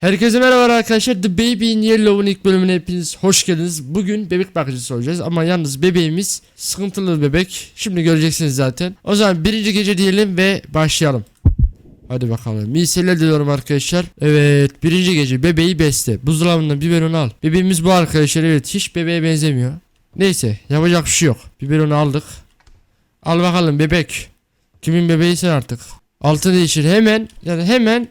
Herkese merhaba arkadaşlar. The Baby in Yellow'un ilk bölümüne hepiniz hoş geldiniz. Bugün bebek bakıcısı olacağız ama yalnız bebeğimiz sıkıntılı bir bebek. Şimdi göreceksiniz zaten. O zaman birinci gece diyelim ve başlayalım. Hadi bakalım. İyi seyirler diliyorum arkadaşlar. Evet birinci gece bebeği besle. Buzdolabından biberonu al. Bebeğimiz bu arkadaşlar evet hiç bebeğe benzemiyor. Neyse yapacak bir şey yok. Biberonu aldık. Al bakalım bebek. Kimin bebeğiysen artık. Altı değişir hemen yani hemen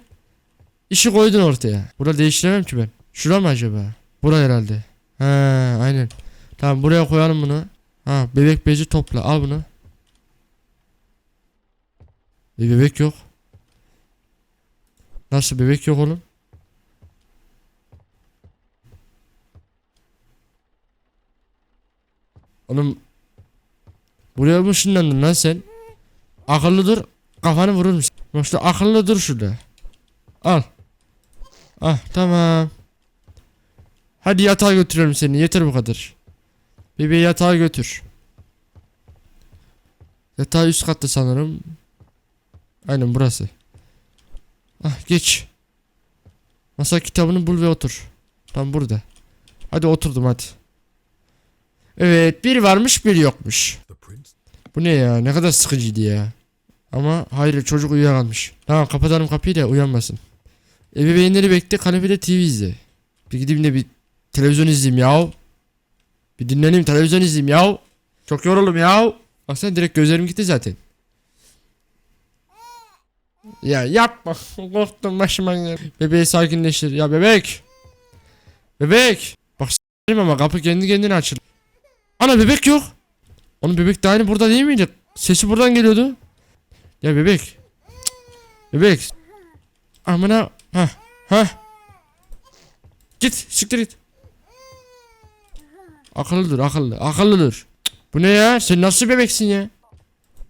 İşi koydun ortaya. Burada değiştiremem ki ben. Şura mı acaba? Bura herhalde. He aynen. Tamam buraya koyalım bunu. Ha bebek bezi topla. Al bunu. Bir bebek yok. Nasıl bebek yok oğlum? Oğlum Buraya mı ışınlandın lan sen? Akıllı dur kafanı vurur musun? İşte akıllı dur şurada. Al. Ah tamam. Hadi yatağa götürüyorum seni. Yeter bu kadar. Bebeği yatağa götür. Yatağı üst katta sanırım. Aynen burası. Ah geç. Masa kitabını bul ve otur. Tam burada. Hadi oturdum hadi. Evet bir varmış bir yokmuş. Bu ne ya ne kadar sıkıcıydı ya. Ama hayır çocuk uyuyakalmış. Tamam kapatalım kapıyı da uyanmasın. Ebeveynleri bekle kanepede TV izle. Bir gideyim de bir televizyon izleyeyim yav. Bir dinleneyim televizyon izleyeyim yav. Çok yoruldum yav. Bak sen direkt gözlerim gitti zaten. Ya yapma. Korktum başıma gel. Bebeği sakinleştir. Ya bebek. Bebek. Bak s**erim ama kapı kendi kendine açıldı. Ana bebek yok. Onun bebek de aynı burada değil miydi? Sesi buradan geliyordu. Ya bebek. Cık. Bebek. Amına. Ha. Ha. Git. Siktir git. Akıllıdır akıllı. Akıllıdır. Bu ne ya? Sen nasıl bebeksin ya?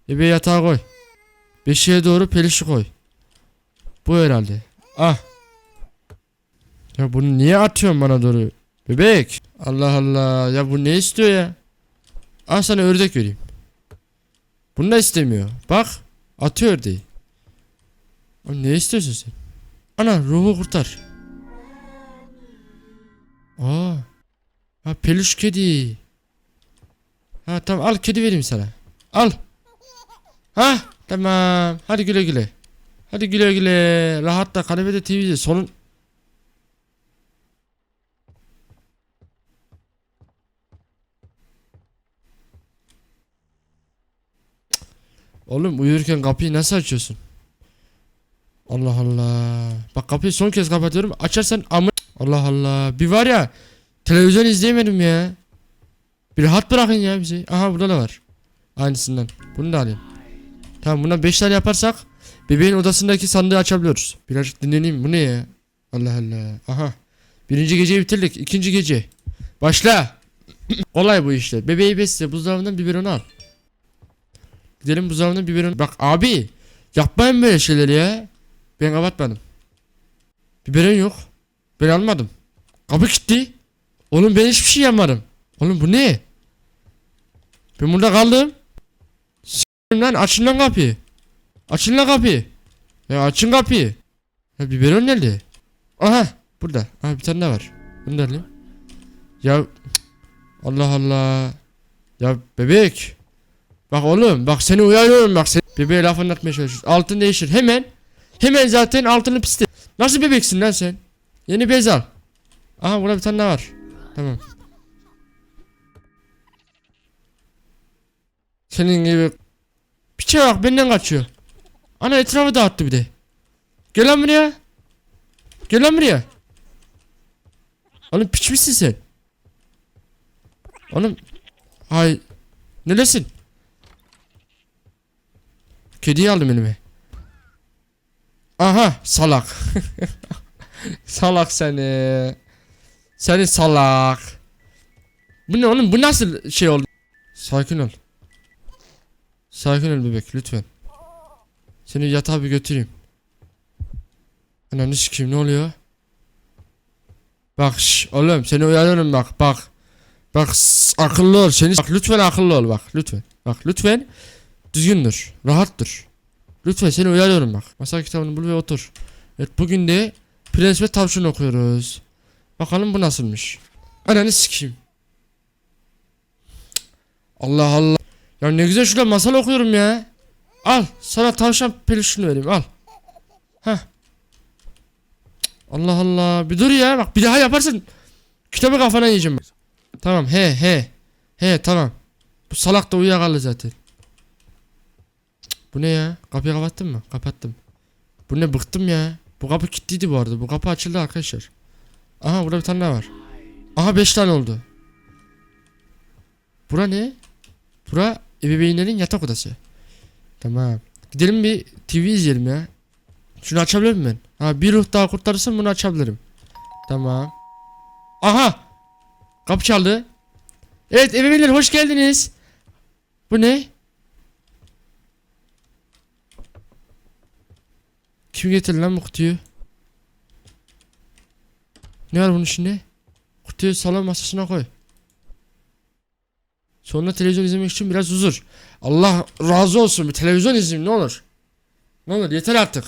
Bebeği yatağa koy. Beşiğe doğru pelişi koy. Bu herhalde. Ah. Ya bunu niye atıyorsun bana doğru? Bebek. Allah Allah. Ya bu ne istiyor ya? Al sana ördek vereyim. Bunu da istemiyor. Bak. Atıyor ördeği. Ne istiyorsun sen? Ana ruhu kurtar. Aa. Ha peluş kedi. Ha tamam al kedi vereyim sana. Al. Ha tamam. Hadi güle güle. Hadi güle güle. Rahatla kanepede TV izle. Sonun Oğlum uyurken kapıyı nasıl açıyorsun? Allah Allah. Bak kapıyı son kez kapatıyorum. Açarsan ama Allah Allah. Bir var ya televizyon izleyemedim ya. Bir rahat bırakın ya bizi. Aha burada da var. Aynısından. Bunu da alayım. Tamam buna 5 tane yaparsak bebeğin odasındaki sandığı açabiliyoruz. Birazcık dinleneyim. Bu ne ya? Allah Allah. Aha. Birinci geceyi bitirdik. İkinci gece. Başla. Kolay bu işte. Bebeği besle. Buzdolabından biberonu al. Gidelim buzdolabından biberonu. Bak abi. Yapmayın böyle şeyleri ya. Ben kapatmadım. Biberon yok. Ben almadım. Kapı kilitli. Oğlum ben hiçbir şey yapmadım. Oğlum bu ne? Ben burada kaldım. S**tim lan açın lan kapıyı. Açın lan kapıyı. Ya açın kapıyı. Ya biberon nerede? Aha burada. Aha bir tane daha var. Bunu da alayım. Ya Allah Allah. Ya bebek. Bak oğlum bak seni uyarıyorum bak sen. Bebeğe laf anlatmaya çalışıyorsun. Altın değişir hemen. Hemen zaten altını pisti. Nasıl bebeksin lan sen? Yeni bez al. Aha burada bir tane daha var. Tamam. Senin gibi piçe bak benden kaçıyor. Ana etrafı dağıttı bir de. Gel lan buraya. Gel lan buraya. Oğlum piç misin sen? Oğlum. Hay. Neresin? Kediyi aldım elime. Aha salak. salak seni. Seni salak. Bu ne oğlum bu nasıl şey oldu? Sakin ol. Sakin ol bebek lütfen. Seni yatağa bir götüreyim. Ananı sikeyim ne oluyor? Bak şş, oğlum seni uyarıyorum bak bak. Bak akıllı ol seni bak lütfen akıllı ol bak lütfen. Bak lütfen düzgün dur. Rahat dur. Lütfen seni uyarıyorum bak. Masa kitabını bul ve otur. Evet bugün de Prens ve Tavşan okuyoruz. Bakalım bu nasılmış. Ananı sikeyim. Allah Allah. Ya ne güzel şurada masal okuyorum ya. Al sana tavşan peluşunu vereyim al. Heh. Allah Allah. Bir dur ya bak bir daha yaparsın. Kitabı kafana yiyeceğim. Tamam he he. He tamam. Bu salak da uyuyakaldı zaten. Bu ne ya? Kapıyı kapattın mı? Kapattım. Bu ne bıktım ya. Bu kapı kilitliydi bu arada. Bu kapı açıldı arkadaşlar. Aha burada bir tane daha var. Aha 5 tane oldu. Bura ne? Bura ebeveynlerin yatak odası. Tamam. Gidelim bir TV izleyelim ya. Şunu açabilir miyim ben? Ha bir ruh daha kurtarırsam bunu açabilirim. Tamam. Aha! Kapı çaldı. Evet ebeveynler hoş geldiniz. Bu ne? Kim getirdi lan bu kutuyu? Ne var bunun içinde? Kutuyu salon masasına koy. Sonra televizyon izlemek için biraz huzur. Allah razı olsun bir televizyon izleyeyim ne olur. Ne olur yeter artık.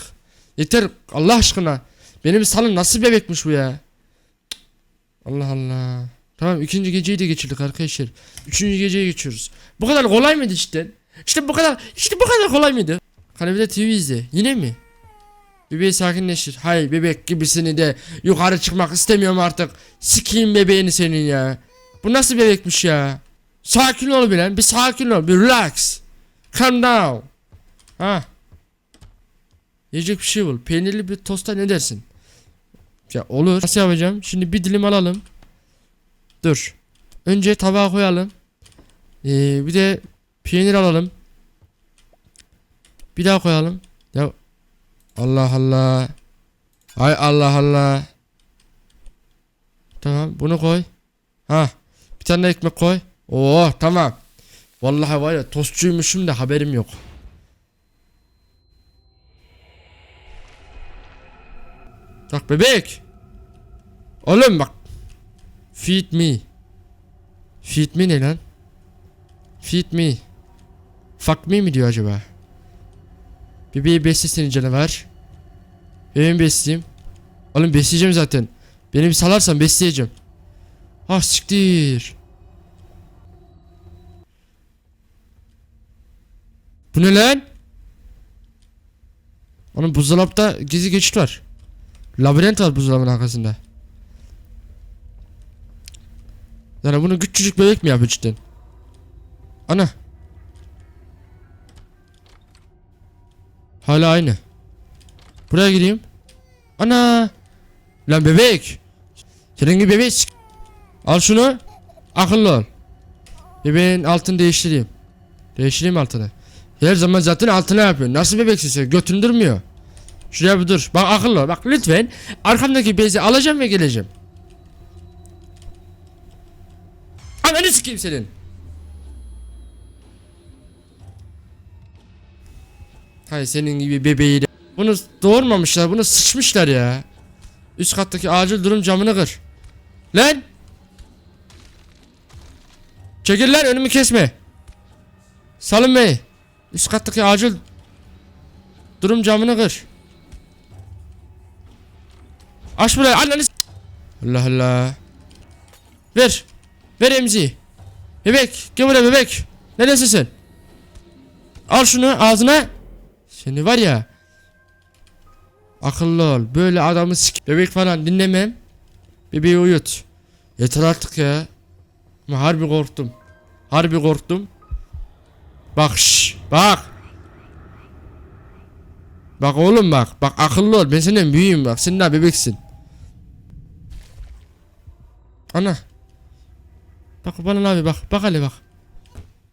Yeter Allah aşkına. Benim salon nasıl bebekmiş bu ya. Allah Allah. Tamam ikinci geceyi de geçirdik arkadaşlar. Üçüncü geceye geçiyoruz. Bu kadar kolay mıydı işte? İşte bu kadar işte bu kadar kolay mıydı? Kanepede TV izle. Yine mi? Bebeği sakinleştir. Hay bebek gibisini de yukarı çıkmak istemiyorum artık. Sikeyim bebeğini senin ya. Bu nasıl bebekmiş ya? Sakin ol bilen. Bir sakin ol. Bir relax. Calm down. Ha. Yiyecek bir şey bul. Peynirli bir tosta ne dersin? Ya olur. Nasıl yapacağım? Şimdi bir dilim alalım. Dur. Önce tabağa koyalım. Ee, bir de peynir alalım. Bir daha koyalım. Allah Allah. Hay Allah Allah. Tamam bunu koy. Ha. Bir tane ekmek koy. Oo tamam. Vallahi var ya tostçuymuşum da haberim yok. Bak bebek. Oğlum bak. Feed me. Feed me ne lan? Feed me. Fuck me mi diyor acaba? Bebeği beslesin canavar. Bebeğimi besleyeyim. Oğlum besleyeceğim zaten. Beni bir salarsan besleyeceğim. Ah siktir. Bu ne lan? Onun buzdolapta gizli geçit var. Labirent var buzdolabının arkasında. Yani bunu küçücük bebek mi yapıyor cidden? Ana. Hala aynı. Buraya gireyim. Ana. Lan bebek. Senin gibi bebek. Al şunu. Akıllı ol. Bebeğin altını değiştireyim. Değiştireyim altını. Her zaman zaten altına yapıyor. Nasıl bebeksin sen? Götünü durmuyor. Şuraya bir dur. Bak akıllı ol. Bak lütfen. Arkamdaki bezi alacağım ve geleceğim. Ananı sikeyim senin. Hay senin gibi bebeği de. Bunu doğurmamışlar. Bunu sıçmışlar ya. Üst kattaki acil durum camını kır. Lan! Çekil lan önümü kesme. Salın bey. Üst kattaki acil durum camını kır. Aç burayı. S- Allah Allah. Ver. Ver emziği. Bebek. Gel buraya bebek. Neredesin sen? Al şunu ağzına. Seni var ya. Akıllı ol. Böyle adamı sik. Bebek falan dinlemem. Bebeği uyut. Yeter artık ya. Ama harbi korktum. Harbi korktum. Bak şş, bak. Bak oğlum bak. Bak akıllı ol. Ben senden büyüğüm bak. Sen daha bebeksin. Ana. Bak bana abi bak. Bak hele bak.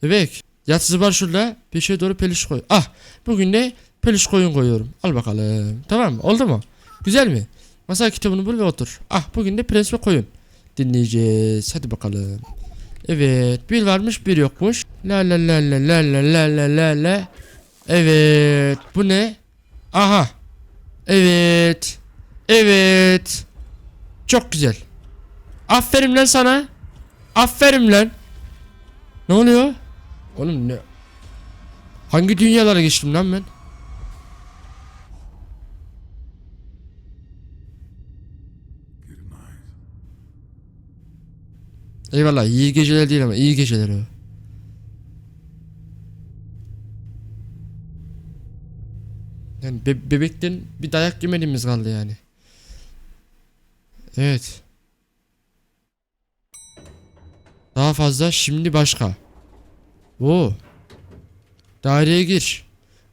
Bebek. Yatsızı var şurada. Peşe doğru peluş koy. Ah. Bugün de peluş koyun koyuyorum. Al bakalım. Tamam mı? Oldu mu? Güzel mi? Masa kitabını bul ve otur. Ah bugün de prens ve koyun. Dinleyeceğiz. Hadi bakalım. Evet. Bir varmış bir yokmuş. La la la la la la la la la la. Evet. Bu ne? Aha. Evet. Evet. Çok güzel. Aferin lan sana. Aferin lan. Ne oluyor? Oğlum ne? Hangi dünyalara geçtim lan ben? Eyvallah iyi geceler değil ama iyi geceler o. Yani be- bebekten bir dayak yemediğimiz kaldı yani. Evet. Daha fazla şimdi başka. Oo. Daireye gir.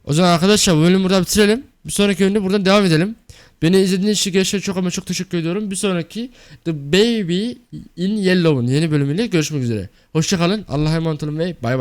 O zaman arkadaşlar bu bölümü burada bitirelim. Bir sonraki bölümde buradan devam edelim. Beni izlediğiniz için gerçekten çok ama çok teşekkür ediyorum. Bir sonraki The Baby in Yellow'un yeni bölümüyle görüşmek üzere. Hoşçakalın. Allah'a emanet olun ve bay bay.